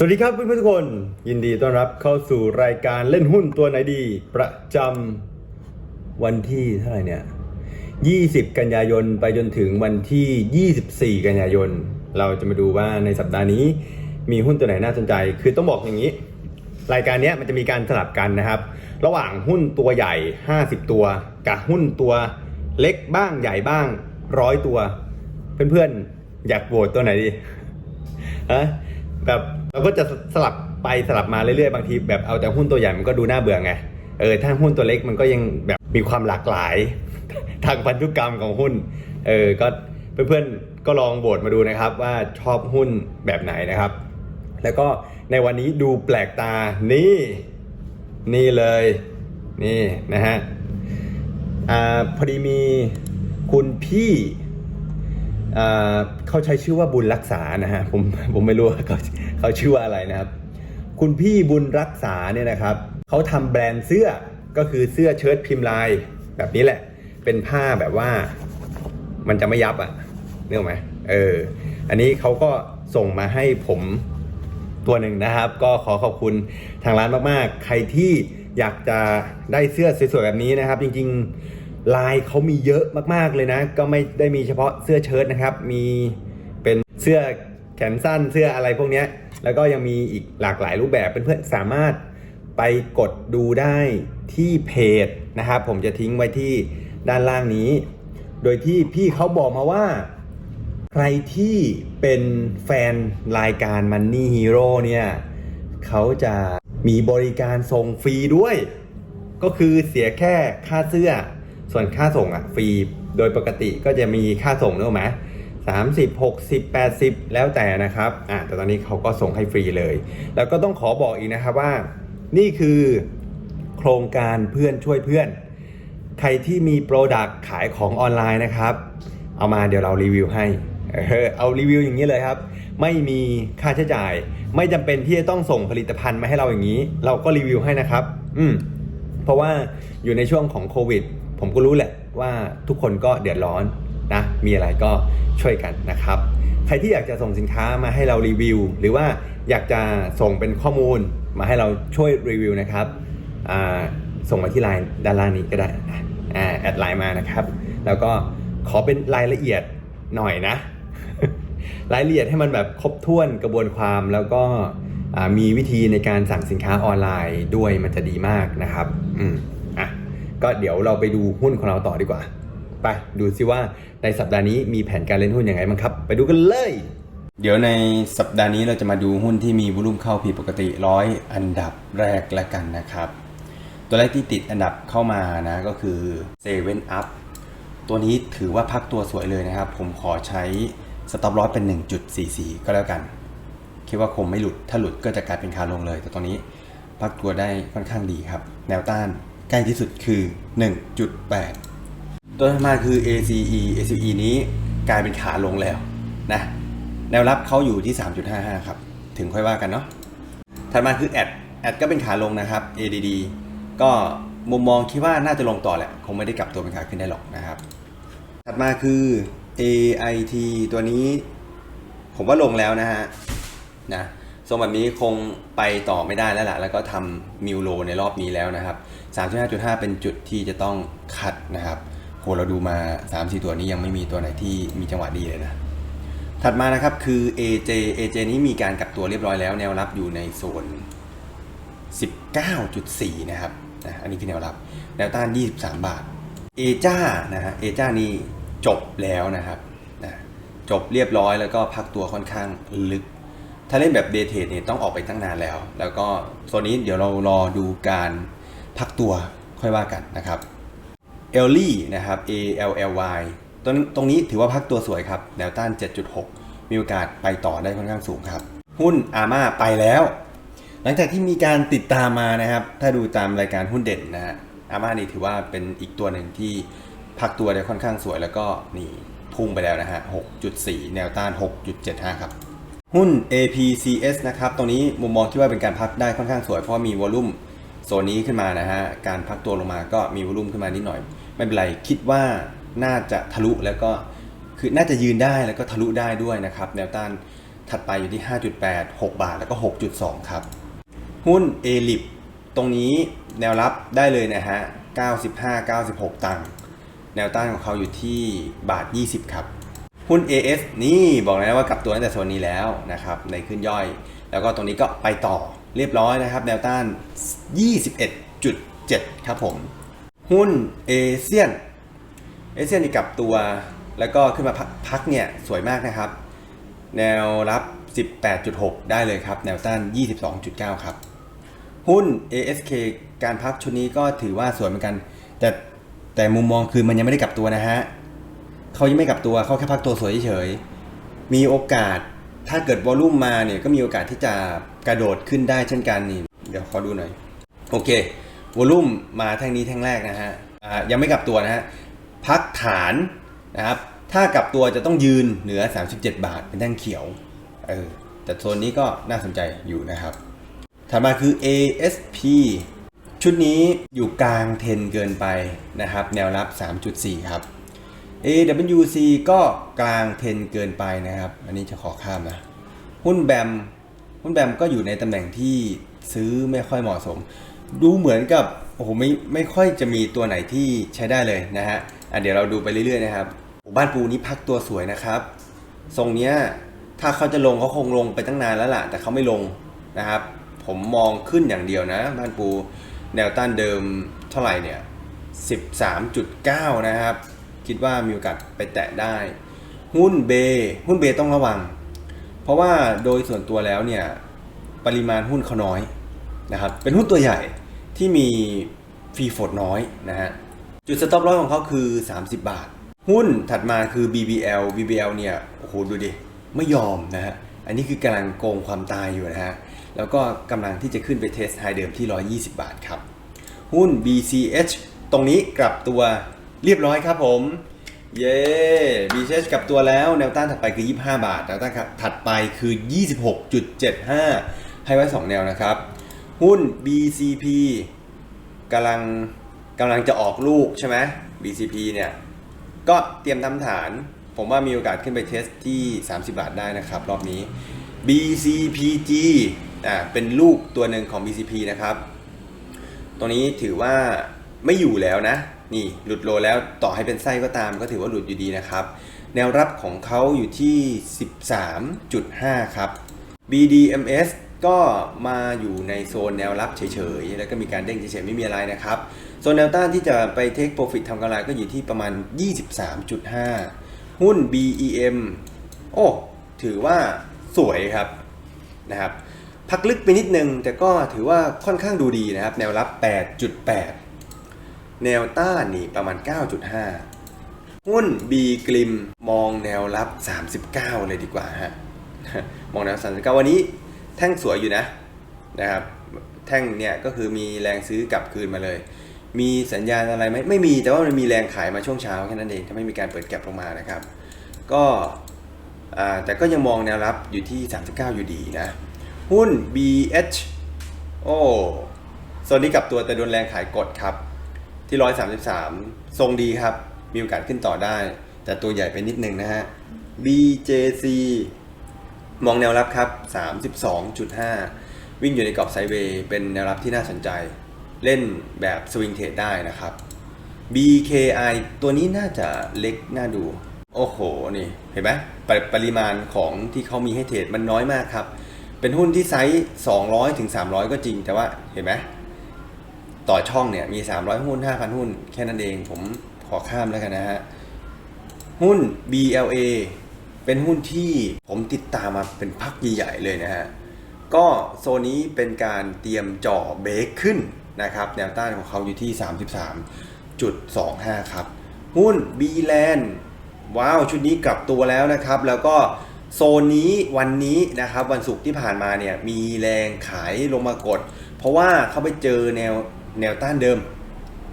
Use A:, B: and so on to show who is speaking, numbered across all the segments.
A: สวัสดีครับเพื่อนๆทุกคน ยินดีต้อนรับเข้าสู่รายการเล่นหุ้นตัวไหนดี ประจำวันที่เท่าไหร่เนี่ย 20 กันยายนไปจนถึงวันที่ 24 กันยายน เราจะมาดูว่าในสัปดาห์นี้มีหุ้นตัวไหนน่าสนใจ คือต้องบอกอย่างนี้ รายการนี้มันจะมีการสลับกันนะครับ ระหว่างหุ้นตัวใหญ่ 50 ตัว กับหุ้นตัวเล็กบ้างใหญ่บ้างร้อยตัว เพื่อนๆอยากโหวตตัวไหนดีฮะแบบ เราก็จะสลับไปสลับมาเรื่อยๆบางทีแบบเอาแต่หุ้นตัวใหญ่มันก็ดูน่าเบื่อไงเออถ้าหุ้นตัวเล็กมันก็ยังแบบมีความหลากหลาย ทางพันธุกรรมของหุ้นเออก็เพื่อนๆก็ลองโหวตมาดูนะครับว่าชอบหุ้นแบบไหนนะครับ แล้วก็ในวันนี้ดูแปลกตานี่นี่เลยนี่นะฮะอ่าพอดีมีคุณพี่ เขาใช้ชื่อว่าบุญรักษานะฮะผมผมไม่รู้ว่าเขาเขาชื่อว่าอะไรนะครับ คุณพี่บุญรักษาเนี่ยนะครับเขาทำแบรนด์เสื้อก็คือเสื้อเชิ้ตพิมพ์ลายแบบนี้แหละ เป็นผ้าแบบว่ามันจะไม่ยับอะ่ะนึกออกไหมเออ อันนี้เขาก็ส่งมาให้ผมตัวหนึ่งนะครับ ก็ขอขอบคุณทางร้านมากๆ ใครที่อยากจะได้เสื้อสวยๆแบบนี้นะครับ จริงๆ ลายเขามีเยอะมากๆเลยนะ ก็ไม่ได้มีเฉพาะเสื้อเชิ้ตนะครับ มีเป็นเสื้อแขนสั้นเสื้ออะไรพวกนี้แล้วก็ยังมีอีกหลากหลายรูปแบบเพื่อนๆสามารถไปกดดูได้ที่เพจนะครับ ผมจะทิ้งไว้ที่ด้านล่างนี้ โดยที่พี่เขาบอกมาว่า ใครที่เป็นแฟนรายการ Money Hero เนี่ยเขาจะมีบริการส่งฟรีด้วย ก็คือเสียแค่ค่าเสื้อ ส่วนค่าส่งอะฟรีโดยปกติก็จะมีค่าส่งเนกอะไหมสามสิบหกสิบแปดสิบแล้วแต่นะครับอ่าแต่ตอนนี้เขาก็ส่งให้ฟรีเลย แล้วก็ต้องขอบอกอีกนะครับว่า นี่คือโครงการเพื่อนช่วยเพื่อน ใครที่มีโปรดักต์ขายของออนไลน์นะครับ เอามาเดี๋ยวเรารีวิวให้ เออเอารีวิวอย่างนี้เลยครับ ไม่มีค่าใช้จ่าย ไม่จำเป็นที่จะต้องส่งผลิตภัณฑ์มาให้เราอย่างนี้ เราก็รีวิวให้นะครับ อืมเพราะว่าอยู่ในช่วงของโควิด ผมก็รู้แหละว่าทุกคนก็เดือดร้อนนะมีอะไรก็ช่วยกันนะครับ ใครที่อยากจะส่งสินค้ามาให้เรารีวิว หรือว่าอยากจะส่งเป็นข้อมูลมาให้เราช่วยรีวิวนะครับส่งมาที่ไลน์ด้านล่างนี้ก็ได้อ่าแอดไลน์มานะครับ แล้วก็ขอเป็นรายละเอียดหน่อยนะ รายละเอียดให้มันแบบครบถ้วนกระบวนความแล้วก็มีวิธีในการสั่งสินค้าออนไลน์ด้วยมันจะดีมากนะครับ อืม ก็เดี๋ยวเราไปดูหุ้นของเราต่อดีกว่า ไปดูซิว่าในสัปดาห์นี้มีแผนการเล่นหุ้นยังไงบ้างครับ ไปดูกันเลย เดี๋ยวในสัปดาห์นี้เราจะมาดูหุ้นที่มีวอลุ่มเข้าผิดปกติร้อยอันดับแรกละกันนะครับ ตัวแรกที่ติดอันดับเข้ามานะก็คือเซเว่นอัพตัวนี้ถือว่าพักตัวสวยเลยนะครับ ผมขอใช้สต็อปลอสเป็น 1.44 ก็แล้วกัน คิดว่าคงไม่หลุด ถ้าหลุดก็จะกลายเป็นขาลงเลย แต่ตอนนี้พักตัวได้ค่อนข้างดีครับ แนวต้าน ใกล้ที่สุดคือ 1.8 ตัวถัดมาคือ ACE ACE นี้กลายเป็นขาลงแล้วนะแนวรับเขาอยู่ที่ 3.55 ครับ ถึงค่อยว่ากันเนาะถัดมาคือแอดแอดก็เป็นขาลงนะครับ ADD ก็มุมมองคิดว่าน่าจะลงต่อแหละ คงไม่ได้กลับตัวเป็นขาขึ้นได้หรอกนะครับ ถัดมาคือ AIT ตัวนี้ ผมว่าลงแล้วนะฮะนะทรงแบบนี้คงไปต่อไม่ได้แล้วล่ะ แล้วก็ทำมิวโลในรอบนี้แล้วนะครับ 35.5 เป็นจุดที่จะต้องคัดนะครับโหเราดูมา 3-4 ตัวนี้ยังไม่มีตัวไหนที่มีจังหวะดีเลยนะ ถัดมานะครับคือ AJ AJ นี้มีการกลับตัวเรียบร้อยแล้ว แนวรับอยู่ในโซน 19.4 นะครับนะอันนี้คือแนวรับ แนวต้าน 23 บาท เอจ้านะฮะเอจ้านี่จบแล้วนะครับนะจบเรียบร้อยแล้วก็พักตัวค่อนข้างลึก ถ้าเล่นแบบเดทเทดเนี่ยต้องออกไปตั้งนานแล้ว แล้วก็โซนนี้เดี๋ยวเรารอดูการ พักตัวค่อยว่ากันนะครับเอลลี่นะครับ A L L Y ตรงตรงนี้ถือว่าพักตัวสวยครับ แนวต้าน 7.6 มีโอกาสไปต่อได้ค่อนข้างสูงครับ หุ้นอาม่าไปแล้ว หลังจากที่มีการติดตามมานะครับ ถ้าดูตามรายการหุ้นเด่นนะฮะอาม่านี่ถือว่าเป็นอีกตัวหนึ่งที่พักตัวได้ค่อนข้างสวยแล้วก็นี่พุ่งไปแล้วนะฮะ 6.4 แนวต้าน 6.75 ครับ หุ้น APCS นะครับ ตรงนี้มุมมองที่ว่าเป็นการพักได้ค่อนข้างสวยเพราะมีวอลุ่ม โซนนี้ขึ้นมานะฮะ การพักตัวลงมาก็มีวอลุ่มขึ้นมานิดหน่อย ไม่เป็นไร คิดว่าน่าจะทะลุแล้วก็คือน่าจะยืนได้แล้วก็ทะลุได้ด้วยนะครับ แนวต้าน
B: ถัดไปอยู่ที่ 5.8 6 บาทแล้วก็ 6.2 ครับ หุ้น a l i p ตรงนี้แนวรับได้เลยนะฮะ 95 96 ตังค์แนวต้านของเขาอยู่ที่บาท 20 ครับ หุ้น AS นี่บอกเลยนะว่ากลับตัวตั้งแต่โซนนี้แล้วนะครับ ในขึ้นย่อย แล้วก็ตรงนี้ก็ไปต่อ เรียบร้อยนะครับ แนวต้าน 21.7 ครับผม หุ้นเอเชียน เอเชียนนี่กลับตัว แล้วก็ขึ้นมาพักพักเนี่ยสวยมากนะครับ แนวรับ 18.6 ได้เลยครับ แนวต้าน 22.9 ครับ หุ้น ASK การพักชุดนี้ก็ถือว่าสวยเหมือนกัน แต่แต่มุมมองคือมันยังไม่ได้กลับตัวนะฮะเขายังไม่กลับตัวเขาแค่พักตัวสวยเฉยมีโอกาส ถ้าเกิดวอลลุ่มมาเนี่ยก็มีโอกาสที่จะกระโดดขึ้นได้เช่นกันนี่ เดี๋ยวขอดูหน่อย โอเควอลลุ่มมาแท่งนี้แท่งแรกนะฮะยังไม่กลับตัวนะฮะพักฐานนะครับถ้ากลับตัวจะต้องยืนเหนือ 37 บาทเป็นแท่งเขียวเออแต่โซนนี้ก็น่าสนใจอยู่นะครับ ถัดมาคือ ASP ชุดนี้อยู่กลางเทนเกินไปนะครับ แนวรับ 3.4 ครับ AWC ก็กลางเทนเกินไปนะครับ อันนี้จะขอข้ามนะ หุ้นแบม หุ้นแบมก็อยู่ในตำแหน่งที่ซื้อไม่ค่อยเหมาะสม ดูเหมือนกับ โอ้โห ไม่ไม่ค่อยจะมีตัวไหนที่ใช้ได้เลยนะฮะอะเดี๋ยวเราดูไปเรื่อยๆนะครับ บ้านปูนี้พักตัวสวยนะครับทรงเนี้ยถ้าเขาจะลงเขาคงลงไปตั้งนานแล้วล่ะ แต่เขาไม่ลงนะครับ ผมมองขึ้นอย่างเดียวนะ บ้านปูแนวต้านเดิมเท่าไหร่เนี่ย 13.9 นะครับ คิดว่ามีโอกาสไปแตะได้ หุ้นเบหุ้นเบต้องระวัง เพราะว่าโดยส่วนตัวแล้วเนี่ยปริมาณหุ้นเขาน้อยนะครับเป็นหุ้นตัวใหญ่ที่มีฟรีโฟดน้อยนะฮะจุดสต็อปลอสของเขาคือ 30 บาท หุ้นถัดมาคือ BBL BBL เนี่ยโอ้โหดูดิไม่ยอมนะฮะอันนี้คือกำลังโกงความตายอยู่นะฮะแล้วก็กำลังที่จะขึ้นไปเทสไฮเดิมที่ 120 บาทครับ หุ้น BCH ตรงนี้กลับตัว เรียบร้อยครับผม เย้ BCH กลับตัวแล้วแนวต้านถัดไปคือ 25 บาทแนวต้านถัดไปคือ 26.75 ให้ไว้ 2 แนวนะครับ หุ้น BCP กำลังกำลังจะออกลูกใช่ไหม BCP เนี่ย ก็เตรียมทำฐาน ผมว่ามีโอกาสขึ้นไปเทสที่ 30 บาทได้นะครับ รอบนี้ BCPG อ่าเป็นลูกตัวหนึ่งของ BCP นะครับตรงนี้ถือว่าไม่อยู่แล้วนะ นี่หลุดโลแล้วต่อให้เป็นไส้ก็ตามก็ถือว่าหลุดอยู่ดีนะครับ แนวรับของเขาอยู่ที่ 13.5 ครับ BDMs ก็มาอยู่ในโซนแนวรับเฉยๆ แล้วก็มีการเด้งเฉยๆ ไม่มีอะไรนะครับ โซนแนวต้านที่จะไปเทคโปรฟิตทำกำไรก็อยู่ที่ประมาณ 23.5 หุ้น BEM โอ้ ถือว่าสวยครับนะครับ พักลึกไปนิดนึง แต่ก็ถือว่าค่อนข้างดูดีนะครับ แนวรับ 8.8 แนวต้านนี่ประมาณ 9.5 หุ้น B กลิมมองแนวรับ 39 เลยดีกว่าฮะ มองแนว39 วันนี้แท่งสวยอยู่นะนะครับ แท่งเนี่ยก็คือมีแรงซื้อกลับคืนมาเลย มีสัญญาณอะไรไหมไม่มีแต่ว่ามันมีแรงขายมาช่วงเช้าแค่นั้นเองถ้าไม่มีการเปิดแก็บลงมานะครับ ก็แต่ก็ยังมองแนวรับอยู่ที่ 39 อยู่ดีนะ หุ้น BH โอ้โซนนี้กลับตัวแต่โดนแรงขายกดครับ ที่ 133 ทรงดีครับ มีโอกาสขึ้นต่อได้ แต่ตัวใหญ่ไปนิดนึงนะฮะ BJC มองแนวรับครับ 32.5 วิ่งอยู่ในกรอบไซด์เวย์เป็นแนวรับที่น่าสนใจ เล่นแบบสวิงเทรดได้นะครับ BKI ตัวนี้น่าจะเล็กน่าดู โอ้โห นี่ เห็นไหมปริปริมาณของที่เขามีให้เทรดมันน้อยมากครับ เป็นหุ้นที่ไซส์ 200-300 ก็จริง แต่ว่าเห็นไหม ต่อช่องเนี่ยมี 300 หุ้น 5,000 หุ้น แค่นั้นเองผมขอข้ามแล้วกันนะฮะ หุ้น BLA เป็นหุ้นที่ผมติดตามมาเป็นพักใหญ่ๆเลยนะฮะ ก็โซนนี้เป็นการเตรียมจ่อเบรกขึ้นนะครับ แนวต้านของเขาอยู่ที่ 33.25 ครับ หุ้น b l a n d ว้าว ชุดนี้กลับตัวแล้วนะครับ แล้วก็โซนนี้วันนี้นะครับ วันศุกร์ที่ผ่านมาเนี่ยมีแรงขายลงมากด เพราะว่าเขาไปเจอแนว แนวต้านเดิม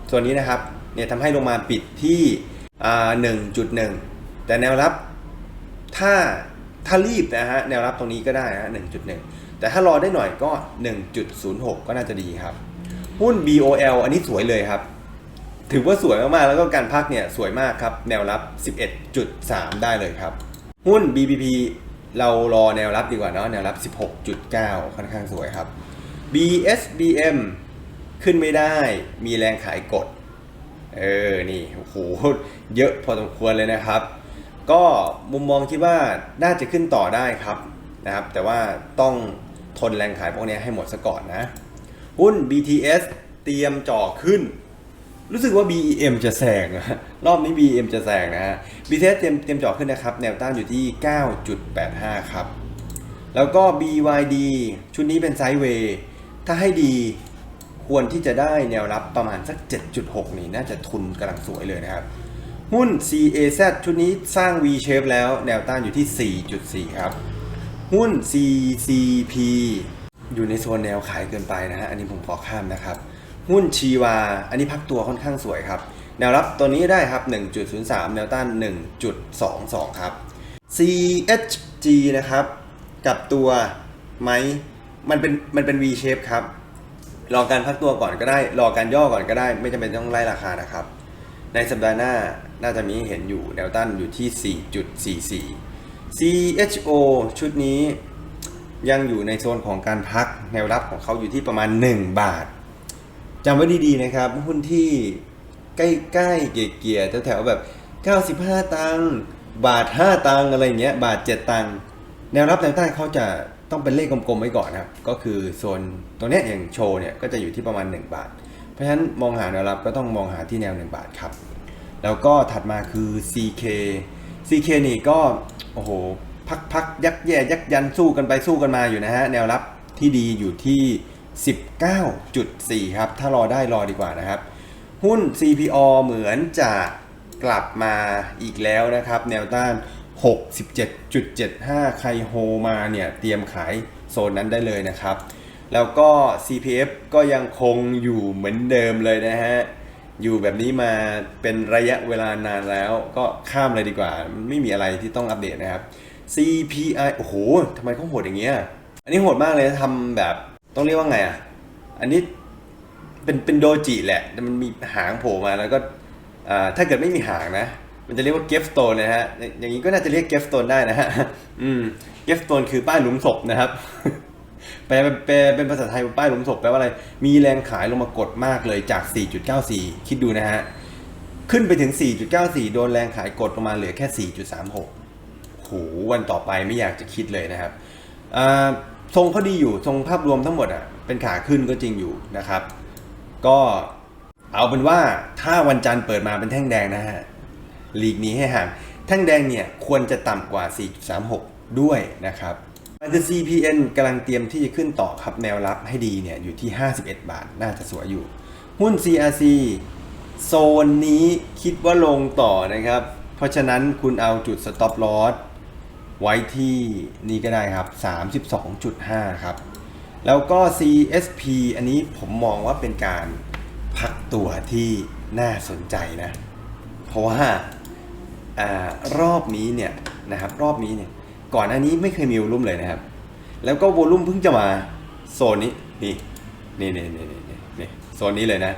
B: ส่วนนี้นะครับเนี่ยทำให้ลงมาปิดที่อ่า1.1แต่แนวรับถ้าถ้ารีบนะฮะแนวรับตรงนี้ก็ได้ฮะหนะ1.1แต่ถ้ารอได้หน่อยก็ 1.06 ก็น่าจะดีครับ หุ้น BOL อันนี้สวยเลยครับ ถือว่าสวยมากๆ แล้วก็การพักเนี่ยสวยมากครับ แนวรับ 11.3 ได้เลยครับ หุ้น BBP เรารอแนวรับดีกว่าเนาะแนวรับ 16.9 ค่อนข้างสวยครับ BSBM ขึ้นไม่ได้มีแรงขายกด เออ นี่โอ้โหเยอะพอสมควรเลยนะครับ ก็มุมมองคิดว่าน่าจะขึ้นต่อได้ครับนะครับ แต่ว่าต้องทนแรงขายพวกนี้ให้หมดซะก่อนนะ หุ้น BTS เตรียมจ่อขึ้น รู้สึกว่า BEM จะแซงนะรอบนี้ BEM จะแซงนะฮะ BTS เตรียมเตรียมจ่อขึ้นนะครับ แนวต้านอยู่ที่ 9.85 ครับ แล้วก็ BYD ชุดนี้เป็นไซด์เวย์ถ้าให้ดี ควรที่จะได้แนวรับประมาณสัก 7.6 นี่น่าจะทุนกำลังสวยเลยนะครับ หุ้น CAZ ชุดนี้สร้าง V shape แล้วแนวต้านอยู่ที่ 4.4 ครับ หุ้น CCP อยู่ในโซนแนวขายเกินไปนะฮะ อันนี้ผมขอข้ามนะครับ หุ้นชีวา อันนี้พักตัวค่อนข้างสวยครับ แนวรับตัวนี้ได้ครับ 1.03 แนวต้าน 1.22 ครับ CHG นะครับ กับตัวไหมมันเป็นมันเป็น V shape ครับ รอการพักตัวก่อนก็ได้ รอการย่อก่อนก็ได้ ไม่จำเป็นต้องไล่ราคานะครับ ในสัปดาห์หน้าน่าจะมีเห็นอยู่แนวต้านอยู่ที่ 4.44 CHO ชุดนี้ยังอยู่ในโซนของการพักแนวรับของเขาอยู่ที่ประมาณ 1 บาทจำไว้ดีๆนะครับ หุ้นที่ใกล้ๆเกียร์ๆแถวๆแบบ 95 ตังค์บาท 5 ตังค์อะไรเงี้ย บาท 7 ตังค์แนวรับแนวต้านเขาจะ ต้องเป็นเลขกลมๆไว้ก่อนนะครับ ก็คือโซนตรงนี้อย่างโชว์เนี่ยก็จะอยู่ที่ประมาณ 1 บาท เพราะฉะนั้นมองหาแนวรับก็ต้องมองหาที่แนว 1 บาทครับ แล้วก็ถัดมาคือ CK CK นี่ก็โอ้โหพักพักยักแย่ยักยันสู้กันไปสู้กันมาอยู่นะฮะแนวรับที่ดีอยู่ที่ 19.4 ครับ ถ้ารอได้รอดีกว่านะครับ หุ้น CPO เหมือนจะกลับมาอีกแล้วนะครับ แนวต้าน 67.75 ใครโฮมาเนี่ยเตรียมขายโซนนั้นได้เลยนะครับ แล้วก็ CPF ก็ยังคงอยู่เหมือนเดิมเลยนะฮะ อยู่แบบนี้มาเป็นระยะเวลานานแล้วก็ข้ามเลยดีกว่า ไม่มีอะไรที่ต้องอัปเดตนะครับ CPI โอ้โหทำไมเขาโหดอย่างเงี้ย อันนี้โหดมากเลยทำแบบต้องเรียกว่าไงอะ อันนี้เป็นเป็นโดจิแหละ แต่มันมีหางโผล่มาแล้วก็ถ้าเกิดไม่มีหางนะ มันจะเรียกว่าเกฟสโตนนะฮะ อย่างนี้ก็น่าจะเรียกเกฟสโตนได้นะฮะ อืม เกฟสโตนคือป้ายหลุมศพนะครับ แปลเป็นเป็นภาษาไทยป้ายหลุมศพแปลว่าอะไร มีแรงขายลงมากดมากเลยจาก 4.94 คิดดูนะฮะ ขึ้นไปถึง 4.94 โดนแรงขายกดลงมาเหลือแค่ 4.36โหวันต่อไปไม่อยากจะคิดเลยนะครับทรงเขาดีอยู่ ทรงภาพรวมทั้งหมดอะ เป็นขาขึ้นก็จริงอยู่นะครับ ก็เอาเป็นว่าถ้าวันจันทร์เปิดมาเป็นแท่งแดงนะฮะ ลีกนี้ให้ห่างแท่งแดงเนี่ยควรจะต่ำกว่า 4.36 ด้วยนะครับมันคือ CPN กำลังเตรียมที่จะขึ้นต่อครับแนวรับให้ดีเนี่ยอยู่ที่ 51 บาท น่าจะสวยอยู่ หุ้น CRC โซนนี้คิดว่าลงต่อนะครับ เพราะฉะนั้นคุณเอาจุด stop loss ไว้ที่นี่ก็ได้ครับ 32.5 ครับ แล้วก็ CSP อันนี้ผมมองว่าเป็นการพักตัวที่น่าสนใจนะ เพราะว่า รอบนี้เนี่ยนะครับรอบนี้เนี่ยก่อนหน้านี้ไม่เคยมีวอลุ่มเลยนะครับ แล้วก็วอลุ่มเพิ่งจะมาโซนนี้นี่นี่นี่นี่นี่นี่นี่โซนนี้เลยนะ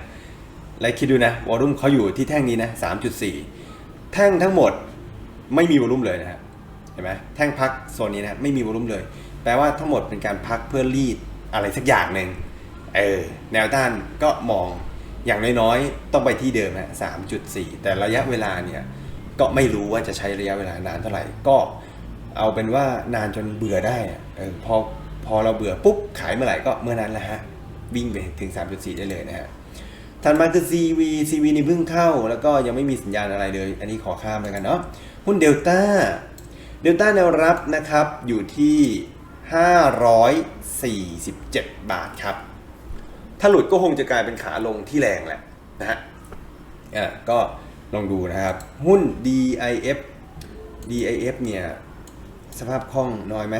B: และคิดดูนะวอลุ่มเขาอยู่ที่แท่งนี้นะ3.4แท่งทั้งหมดไม่มีวอลุ่มเลยนะครับเห็นไหมแท่งพักโซนนี้นะไม่มีวอลุ่มเลย แปลว่าทั้งหมดเป็นการพักเพื่อรีดอะไรสักอย่างหนึ่งเออแนวต้านก็มองอย่างน้อยๆ ต้องไปที่เดิมฮะ3.4แต่ระยะเวลาเนี่ย ก็ไม่รู้ว่าจะใช้ระยะเวลานานเท่าไหร่ ก็เอาเป็นว่านานจนเบื่อได้อะเออพอพอเราเบื่อปุ๊บขายเมื่อไหร่ก็เมื่อนั้นแหละฮะ วิ่งไปถึง 3.4 ได้เลยนะฮะถัดมาคือ CV CV นี่เพิ่งเข้า แล้วก็ยังไม่มีสัญญาณอะไรเลย อันนี้ขอข้ามเลยกันเนาะหุ้นเดลต้าเดลต้าแนวรับนะครับ อยู่ที่ 547 บาทครับ ถ้าหลุดก็คงจะกลายเป็นขาลงที่แรงแหละนะฮะอะก็ ลองดูนะครับ หุ้น DIF DIF เนี่ย สภาพคล่องน้อยไหม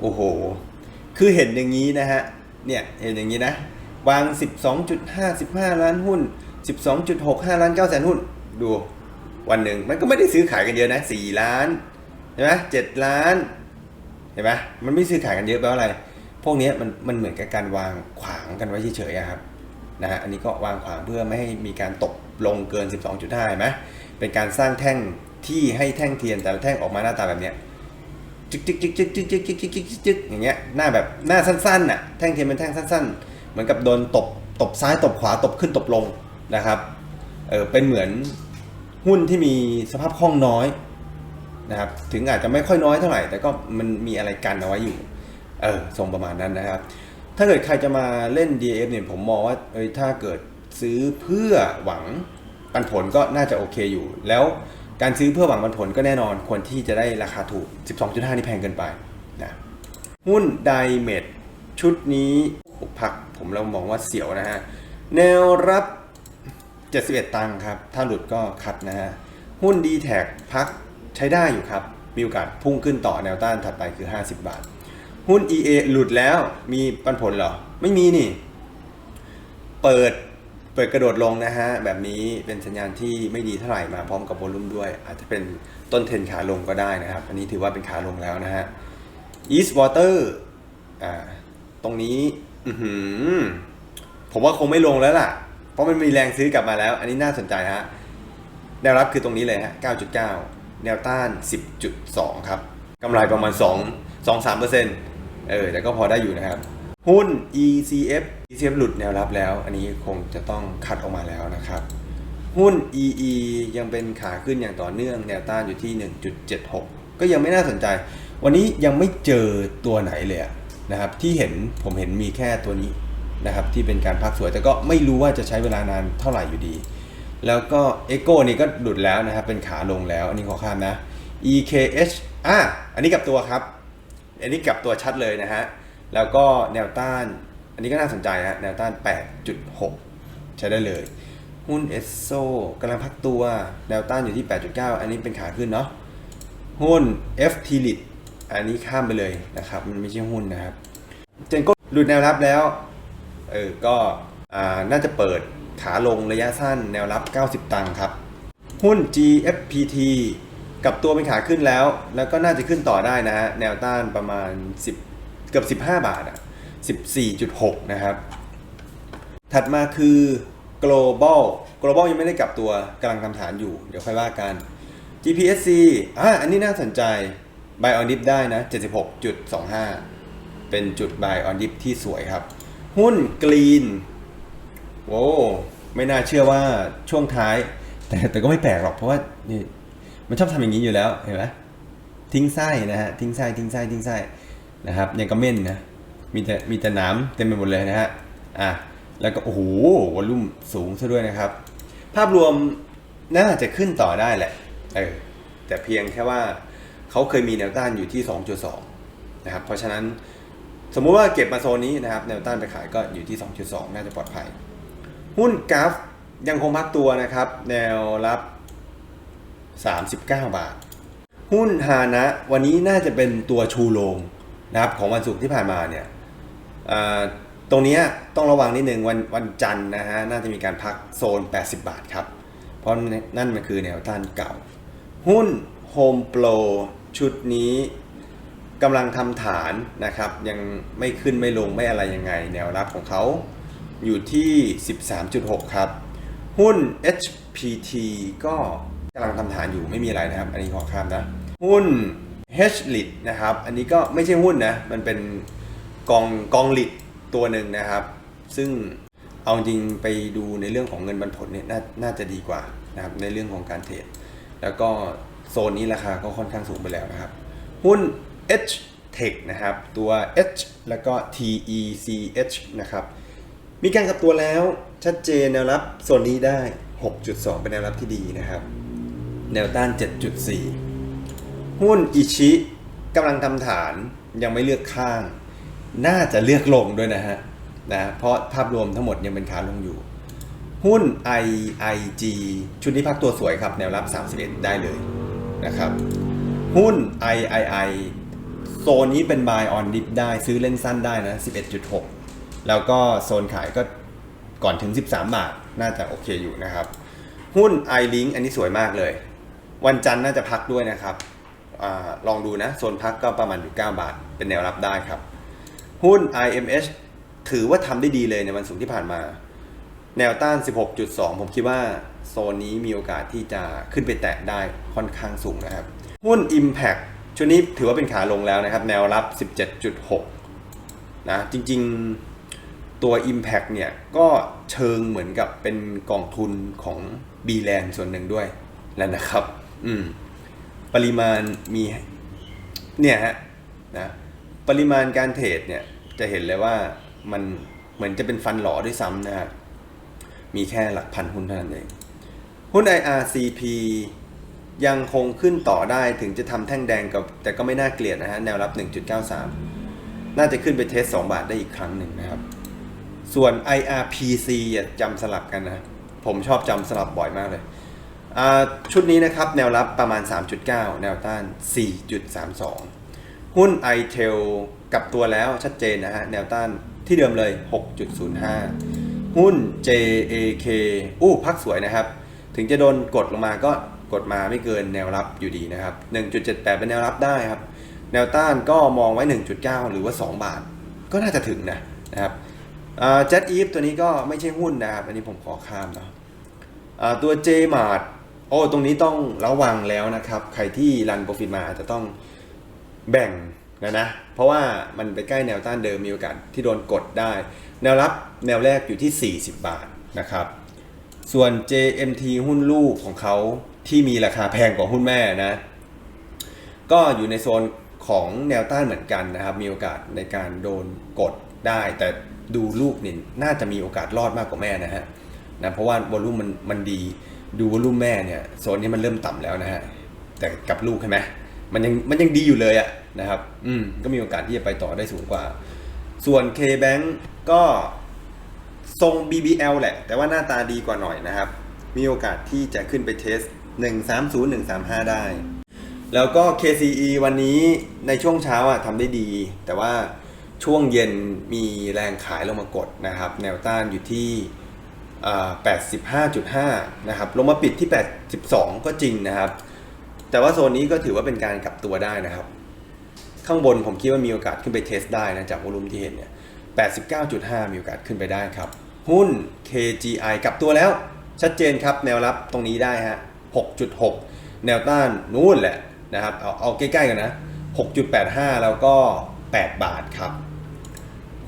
B: โอ้โห คือเห็นอย่างนี้นะฮะ เนี่ยเห็นอย่างนี้นะ วาง 12.55 ล้านหุ้น 12.65 ล้าน9แสนหุ้น ดูวันหนึ่งมันก็ไม่ได้ซื้อขายกันเยอะนะ 4 ล้านใช่ไหม7ล้านเห็นไหมมันไม่ซื้อขายกันเยอะแปลว่าอะไร พวกนี้มันมันเหมือนกับการวางขวางกันไว้เฉยๆครับ นะฮะอันนี้ก็วางขวางเพื่อไม่ให้มีการตกลงเกิน 12.5เห็นไหมเป็นการสร้างแท่งที่ให้แท่งเทียนแต่แท่งออกมาหน้าตาแบบเนี้ยจึกจึกจึกจึกจึกจึกจึกจึกจึกจึกจึกอย่างเงี้ยหน้าแบบหน้าสั้นๆน่ะแท่งเทียนเป็นแท่งสั้น ๆ เหมือนกับโดนตบตบซ้ายตบขวาตบขึ้นตบลงนะครับเออเป็นเหมือนหุ้นที่มีสภาพคล่องน้อยนะครับถึงอาจจะไม่ค่อยน้อยเท่าไหร่ แต่ก็มันมีอะไรกันเอาไว้อยู่เออทรงประมาณนั้นนะครับ ถ้าเกิดใครจะมาเล่น DAF เนี่ยผมมองว่าเอ้ยถ้าเกิดซื้อเพื่อหวังปันผลก็น่าจะโอเคอยู่ แล้วการซื้อเพื่อหวังปันผลก็แน่นอนควรที่จะได้ราคาถูก 12.5 นี่แพงเกินไปนะหุ้นไดเมดชุดนี้พักผมเรามองว่าเสียวนะฮะ แนวรับ 71 ตังค์ครับ ถ้าหลุดก็คัดนะฮะ หุ้นดีแท็พักใช้ได้อยู่ครับ มีโอกาสพุ่งขึ้นต่อแนวต้านถัดไปคือ 50 บาท หุ้น EA หลุดแล้วมีปันผลเหรอ ไม่มีนี่ เปิดเปิดกระโดดลงนะฮะ แบบนี้เป็นสัญญาณที่ไม่ดีเท่าไหร่มาพร้อมกับโวลุ่มด้วย อาจจะเป็นต้นเทนขาลงก็ได้นะครับ อันนี้ถือว่าเป็นขาลงแล้วนะฮะ East Water อ่าตรงนี้อืผมว่าคงไม่ลงแล้วล่ะ เพราะมันมีแรงซื้อกลับมาแล้ว อันนี้น่าสนใจฮะแนวรับคือตรงนี้เลยฮะ 9.9 แนวต้าน 10.2 ครับกำไรประมาณ 2 2 3เปอร์เซ็นต์ เออแต่ก็พอได้อยู่นะครับ หุ้น ECF ECF หลุดแนวรับแล้ว อันนี้คงจะต้องคัดออกมาแล้วนะครับหุ้น EE ยังเป็นขาขึ้นอย่างต่อเนื่องแนวต้านอยู่ที่ 1.76 ก็ยังไม่น่าสนใจ วันนี้ยังไม่เจอตัวไหนเลยนะครับ ที่เห็นผมเห็นมีแค่ตัวนี้นะครับ ที่เป็นการพักสวย แต่ก็ไม่รู้ว่าจะใช้เวลานานเท่าไหร่อยู่ดี แล้วก็ Echo นี่ก็หลุดแล้วนะครับ เป็นขาลงแล้ว อันนี้ขอข้ามนะ EKH อะอันนี้กับตัวครับ อันนี้กลับตัวชัดเลยนะฮะ แล้วก็แนวต้าน อันนี้ก็น่าสนใจฮะ แนวต้าน 8.6 ใช้ได้เลย หุ้นเอสโซกำลังพักตัว แนวต้านอยู่ที่ 8.9 อันนี้เป็นขาขึ้นเนาะ หุ้น FT l i t อันนี้ข้ามไปเลยนะครับ มันไม่ใช่หุ้นนะครับ เจนก็หลุดแนวรับแล้ว เออ ก็อ่าน่าจะเปิดขาลงระยะสั้นแนวรับ 90 ตังค์ครับ หุ้น GFPT กับตัวเป็นขาขึ้นแล้ว แล้วก็น่าจะขึ้นต่อได้นะฮะ แนวต้านประมาณ 10 เกือบ 15 บาทอะ14.6 นะครับ ถัดมาคือ global global ยังไม่ได้กลับตัวกำลังทำฐานอยู่ เดี๋ยวค่อยว่ากัน GPSC อะอันนี้น่าสนใจ buy on dip ได้นะ 76.25 เป็นจุด buy on dip ที่สวยครับ หุ้น green โว้ไม่น่าเชื่อว่าช่วงท้าย แต่แต่ก็ไม่แปลกหรอกเพราะว่านี่ มันชอบทำอย่างนี้อยู่แล้วเห็นไหมทิ้งไส้นะฮะทิ้งไส้ทิ้งไส้ทิ้งไส้นะครับยังกระเม่นนะมีแต่มีแต่น้ำเต็มไปหมดเลยนะฮะอะแล้วก็โอ้โหวอลุ่มสูงซะด้วยนะครับ ภาพรวมน่าจะขึ้นต่อได้แหละเออแต่เพียงแค่ว่าเขาเคยมีแนวต้านอยู่ที่ 2.2 นะครับ เพราะฉะนั้นสมมุติว่าเก็บมาโซนนี้นะครับ แนวต้านไปขายก็อยู่ที่ 2.2 น่าจะปลอดภัย หุ้นกราฟยังคงพักตัวนะครับ แนวรับ 39 บาท หุ้นฮานะ วันนี้น่าจะเป็นตัวชูโรงนะครับของวันศุกร์ที่ผ่านมาเนี่ยตรงนี้ต้องระวังนิดนึงวันวันจันทร์นะฮะน่าจะมีการพักโซน 80 บาทครับ เพราะนั่นมันคือแนวต้านเก่า หุ้น Home Pro ชุดนี้กำลังทำฐานนะครับ ยังไม่ขึ้นไม่ลงไม่อะไรยังไง แนวรับของเขาอยู่ที่ 13.6 ครับ หุ้น HPT ก็ กำลังทำฐานอยู่ไม่มีอะไรนะครับ อันนี้ขอข้ามนะ หุ้น h l i t นะครับ อันนี้ก็ไม่ใช่หุ้นนะ มันเป็นกองกองลิดตัวหนึ่งนะครับ ซึ่งเอาจริงไปดูในเรื่องของเงินปันผลเนี่ยนน่าจะดีกว่านะครับในเรื่องของการเทรด แล้วก็โซนนี้ราคาก็ค่อนข้างสูงไปแล้วนะครับ หุ้น H Tech นะครับ ตัว H แล้วก็ TECH นะครับ มีการกลับตัวแล้วชัดเจนแนวรับโซนนี้ได้ 6.2 เป็นแนวรับที่ดีนะครับ แนวต้าน 7.4 หุ้นอิชิกำลังทำฐานยังไม่เลือกข้าง น่าจะเลือกลงด้วยนะฮะนะเพราะภาพรวมทั้งหมดยังเป็นขาลงอยู่ หุ้น IIG ชุดนี้พักตัวสวยครับแนวรับ 31 ได้เลยนะครับ หุ้น III โซนนี้เป็น buy on dip ได้ซื้อเล่นสั้นได้นะ 11.6 แล้วก็โซนขายก็ก่อนถึง 13 บาท น่าจะโอเคอยู่นะครับ หุ้น iLink อันนี้สวยมากเลย วันจันทร์น่าจะพักด้วยนะครับอลองดูนะโซนพักก็ประมาณอยู่9บาท เป็นแนวรับได้ครับ หุ้น IMH ถือว่าทำได้ดีเลยในวันศุกร์ที่ผ่านมา แนวต้าน 16.2 ผมคิดว่าโซนนี้มีโอกาสที่จะขึ้นไปแตะได้ค่อนข้างสูงนะครับ หุ้น Impact ช่วงนี้ถือว่าเป็นขาลงแล้วนะครับ แนวรับ 17.6 นะ จริงๆตัว Impact เนี่ยก็เชิงเหมือนกับเป็นกองทุนของ b ีแลนส่วนหนึ่งด้วยแล้วนะครับ อืม ปริมาณมี เนี่ยฮะนะปริมาณการเทรดเนี่ย จะเห็นเลยว่ามันเหมือนจะเป็นฟันหลอด้วยซ้ำนะฮะมีแค่หลักพันหุ้นเท่านั้นเอง หุ้น IRCP ยังคงขึ้นต่อได้ถึงจะทำแท่งแดงกับ แต่ก็ไม่น่าเกลียดนะฮะ แนวรับ 1.93 น่าจะขึ้นไปเทส 2 บาทได้อีกครั้งหนึ่งนะครับ ส่วน IRPC อย่าจำสลับกันนะ ผมชอบจำสลับบ่อยมากเลย ชุดนี้นะครับแนวรับประมาณ 3.9 แนวต้าน 4.32 หุ้น iTel กับตัวแล้วชัดเจนนะฮะ แนวต้านที่เดิมเลย 6.05 หุ้น JAK อู้พักสวยนะครับ ถึงจะโดนกดลงมาก็กดมาไม่เกินแนวรับอยู่ดีนะครับ 1.78 เป็นแนวรับได้ครับ แนวต้านก็มองไว้ 1.9 หรือว่า 2 บาท ก็น่าจะถึงนะนะครับเจ็ตอีฟตัวนี้ก็ไม่ใช่หุ้นนะครับ อันนี้ผมขอข้ามเนาะตัว JMart โอ้ตรงนี้ต้องระวังแล้วนะครับ ใครที่รันโปรฟิตมาอาจจะต้องแบ่งนะนะ เพราะว่ามันไปใกล้แนวต้านเดิมมีโอกาสที่โดนกดได้ แนวรับแนวแรกอยู่ที่ 40 บาทนะครับ ส่วน JMT หุ้นลูกของเขาที่มีราคาแพงกว่าหุ้นแม่นะ ก็อยู่ในโซนของแนวต้านเหมือนกันนะครับ มีโอกาสในการโดนกดได้ แต่ดูลูกนี่น่าจะมีโอกาสรอดมากกว่าแม่นะฮะนะเพราะว่าวอลลุ่มมันมันดี ดูวอลุ่มแม่เนี่ยโซนนี้มันเริ่มต่ำแล้วนะฮะแต่กับลูกใช่ไหมมันยังมันยังดีอยู่เลยอะนะครับ อืมก็มีโอกาสที่จะไปต่อได้สูงกว่า ส่วน K-Bank ก็ทรง BBL แหละ แต่ว่าหน้าตาดีกว่าหน่อยนะครับ มีโอกาสที่จะขึ้นไปเทส 130 135 ได้ แล้วก็ KCE วันนี้ในช่วงเช้าอะทำได้ดี แต่ว่าช่วงเย็นมีแรงขายลงมากดนะครับ แนวต้านอยู่ที่ 85.5 นะครับ ลงมาปิดที่ 82 ก็จริงนะครับ แต่ว่าโซนนี้ก็ถือว่าเป็นการกลับตัวได้นะครับ ข้างบนผมคิดว่ามีโอกาสขึ้นไปเทสได้นะจากวอลุ่มที่เห็นเนี่ย 89.5 มีโอกาสขึ้นไปได้ครับ หุ้น KGI กลับตัวแล้ว ชัดเจนครับ แนวรับตรงนี้ได้ฮะ 6.6 แนวต้านนู่นแหละนะครับ เอาเอาใกล้ๆกันนะ 6.85 แล้วก็ 8 บาทครับ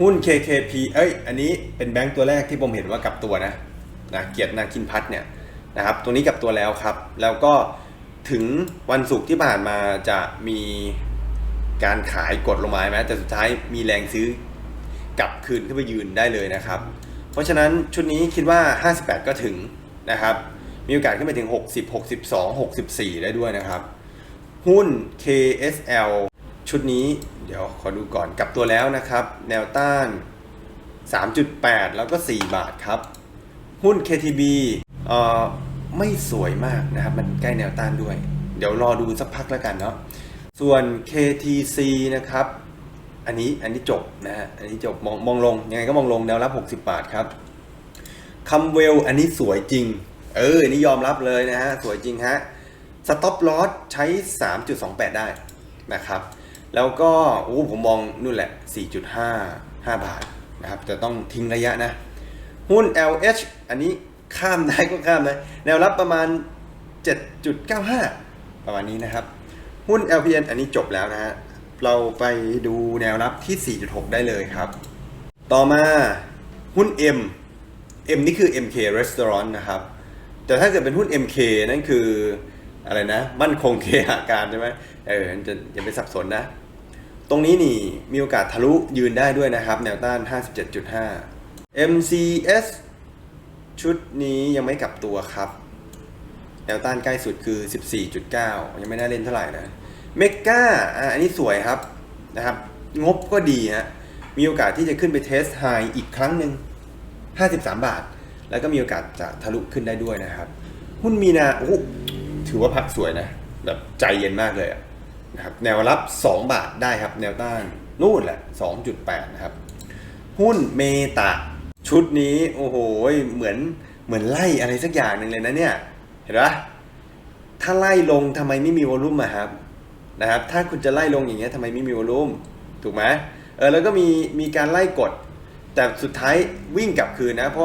B: หุ้น KKP เอ้ย อันนี้เป็นแบงก์ตัวแรกที่ผมเห็นว่ากลับตัวนะนะเกียรตินาคินพัฒเนี่ยนะครับ ตัวนี้กลับตัวแล้วครับ แล้วก็ถึงวันศุกร์ที่ผ่านมาจะมีการขายกดลงมาไหมแต่สุดท้ายมีแรงซื้อกลับคืนขึ้นไปยืนได้เลยนะครับ เพราะฉะนั้นชุดนี้คิดว่า 58 ก็ถึงนะครับ มีโอกาสขึ้นไปถึง 60 62 64 ได้ด้วยนะครับ หุ้น KSL ชุดนี้เดี๋ยวขอดูก่อนกลับตัวแล้วนะครับ แนวต้าน 3.8 แล้วก็ 4 บาทครับ หุ้น KTB เอ่อไม่สวยมากนะครับ มันใกล้แนวต้านด้วย เดี๋ยวรอดูสักพักแล้วกันเนาะส่วน KTC นะครับ อันนี้อันนี้จบนะฮะอันนี้จบมองมองลง ยังไงก็มองลงแนวรับ 60 บาทครับคัมเวลอันนี้สวยจริง เออนนี้ยอมรับเลยนะฮะ สวยจริงฮะสต็อปลอสใช้ 3.28 ได้นะครับ แล้วก็โอ้ผมมองนู่นแหละ 4.5 5 บาทนะครับจะต้องทิ้งระยะนะ หุ้น LH อันนี้ข้ามได้ก็ข้ามนะแนวรับประมาณ 7.95 ประมาณนี้นะครับ หุ้น LPN อันนี้จบแล้วนะฮะเราไปดูแนวรับที่ 4.6 ได้เลยครับ ต่อมาหุ้น M M นี่คือ MK Restaurant นะครับ แต่ถ้าเกิดเป็นหุ้น MK นั่นคืออะไรนะ มั่นคงเคหาการใช่ไหมเออจะอย่าไปสับสนนะ ตรงนี้นี่มีโอกาสทะลุยืนได้ด้วยนะครับ แนวต้าน 57.5 MCS ชุดนี้ยังไม่กลับตัวครับ แนวต้านใกล้สุดคือ 14.9 ยังไม่น่าเล่นเท่าไหร่นะเมกาอะอันนี้สวยครับนะครับ งบก็ดีฮะมีโอกาสที่จะขึ้นไปเทสไฮอีกครั้งหนึ่ง53 บาท แล้วก็มีโอกาสจะทะลุขึ้นได้ด้วยนะครับ หุ้นมีนาโอ้ถือว่าพักสวยนะ แบบใจเย็นมากเลยอะ นะครับแนวรับ 2 บาทได้ครับ แนวต้านนู่นแหละ 2.8 นะครับ หุ้นเมตาชุดนี้ โอ้โห เหมือนเหมือนไล่อะไรสักอย่างหนึ่งเลยนะเนี่ย เห็นปะถ้าไล่ลงทำไมไม่มีวอลุ่มอะครับนะครับ ถ้าคุณจะไล่ลงอย่างเงี้ยทำไมไม่มีวอลุ่มถูกไหมเออแล้วก็มีมีการไล่กด แต่สุดท้ายวิ่งกลับคืนนะ เพราะ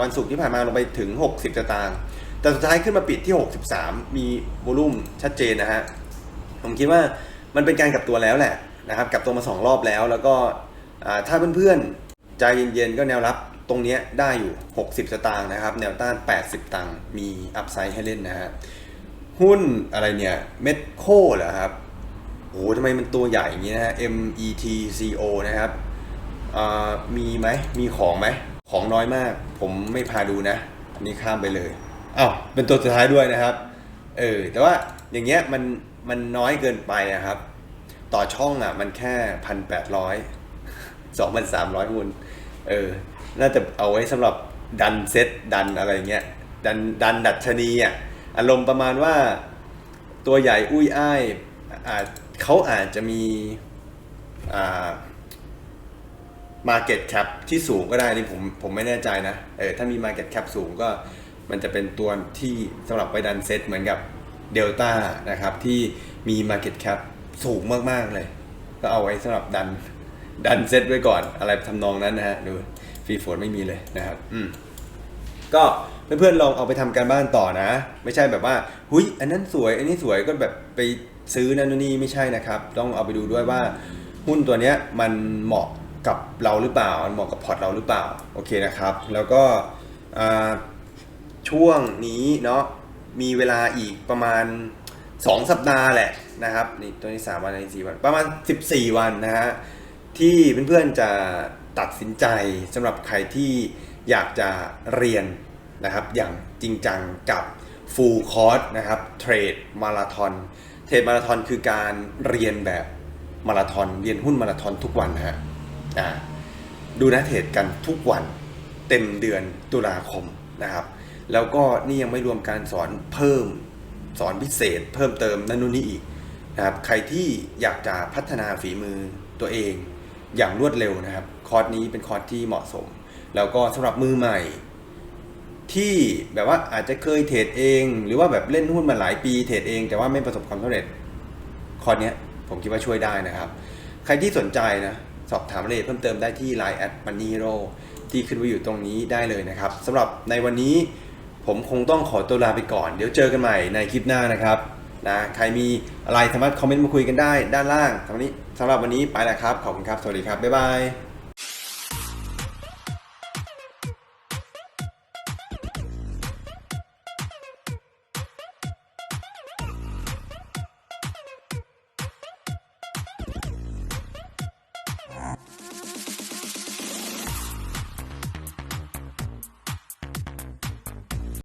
B: วันศุกร์ที่ผ่านมาลงไปถึง 60สตางค์แต่สุดท้ายขึ้นมาปิดที่ 63 มีวอลุ่มชัดเจนนะฮะ ผมคิดว่ามันเป็นการกลับตัวแล้วแหละนะครับกลับตัวมาสองรอบแล้ว แล้วก็ถ้าเพื่อนๆใจเย็นๆก็แนวรับตรงนี้ได้อยู่ 60 สตางค์นะครับ แนวต้าน 80 ตังค์มีอัพไซด์ให้เล่นนะฮะหุ้นอะไรเนี่ยเม็ดโคเหรอครับโอ้โหทำไมมันตัวใหญ่อย่างนี้นะฮะ METCO นะครับมีไหมมีของไหมของน้อยมาก ผมไม่พาดูนะ อันนี้ข้ามไปเลยอ้าวเป็นตัวสุดท้ายด้วยนะครับ เออ แต่ว่าอย่างเงี้ยมัน มันน้อยเกินไปอะครับ ต่อช่องอะมันแค่พันแปดร้อยสองพันสามร้อยหุ้นเออ น่าจะเอาไว้สำหรับดันเซตดันอะไรเงี้ย ดันดันดัชนีอะอารมณ์ประมาณว่าตัวใหญ่อุ้ยอ้ายอาจเขาอาจจะมีอ่า Market Cap ที่สูงก็ได้นี่ผมผมไม่แน่ใจนะ เออถ้ามี Market Cap สูงก็มันจะเป็นตัวที่สำหรับไปดันเซตเหมือนกับ เดลต้านะครับที่มี Market Cap สูงมาก ๆ เลย ก็เอาไว้สำหรับดันดันเซตไว้ก่อนอะไรทำนองนั้นนะฮะ ดูฟรีโฟนไม่มีเลยนะครับ อืมก็เพื่อนๆลองเอาไปทำการบ้านต่อนะ ไม่ใช่แบบว่าหุยอันนั้นสวยอันนี้สวยก็แบบไปซื้อนั่นนี่ไม่ใช่นะครับ ต้องเอาไปดูด้วยว่าหุ้นตัวเนี้ยมันเหมาะกับเราหรือเปล่ามันเหมาะกับพอร์ตเราหรือเปล่าโอเคนะครับ แล้วก็ช่วงนี้เนาะ มีเวลาอีกประมาณ 2 สัปดาห์แหละนะครับนี่ตัวนี้ 3 วันใน4วัน ประมาณ 14 วันนะฮะที่เพื่อนๆจะตัดสินใจสำหรับใครที่อยากจะเรียนนะครับอย่างจริงจังกับ full course นะครับเทรดมาราธอนเทรดมาราธอนคือการเรียนแบบมาราธอนเรียนหุ้นมาราธอนทุกวันฮะอ่าดูนะเทรดกันทุกวันเต็มเดือนตุลาคมนะครับ แล้วก็นี่ยังไม่รวมการสอนเพิ่มสอนพิเศษ เพิ่มเติมนั่นนู่นนี่อีกนะครับใครที่อยากจะพัฒนาฝีมือตัวเอง อย่างรวดเร็วนะครับ คอร์สนี้เป็นคอร์สที่เหมาะสม แล้วก็สำหรับมือใหม่ ที่แบบว่าอาจจะเคยเทรดเอง หรือว่าแบบเล่นหุ้นมาหลายปีเทรดเอง แต่ว่าไม่ประสบความสำเร็จคอร์สนี้ผมคิดว่าช่วยได้นะครับ ใครที่สนใจนะสอบถามรายละเอียดเพิ่มเติมได้ที่ Line แอดมันนี่โรที่ขึ้นไว้อยู่ตรงนี้ได้เลยนะครับสำหรับในวันนี้ ผมคงต้องขอตัวลาไปก่อน เดี๋ยวเจอกันใหม่ในคลิปหน้านะครับนะใครมีอะไรสามารถคอมเมนต์มาคุยกันได้ด้านล่างสำหรับวันนี้สำหรับวันนี้ไปแล้วครับ ขอบคุณครับ สวัสดีครับ บ๊ายบาย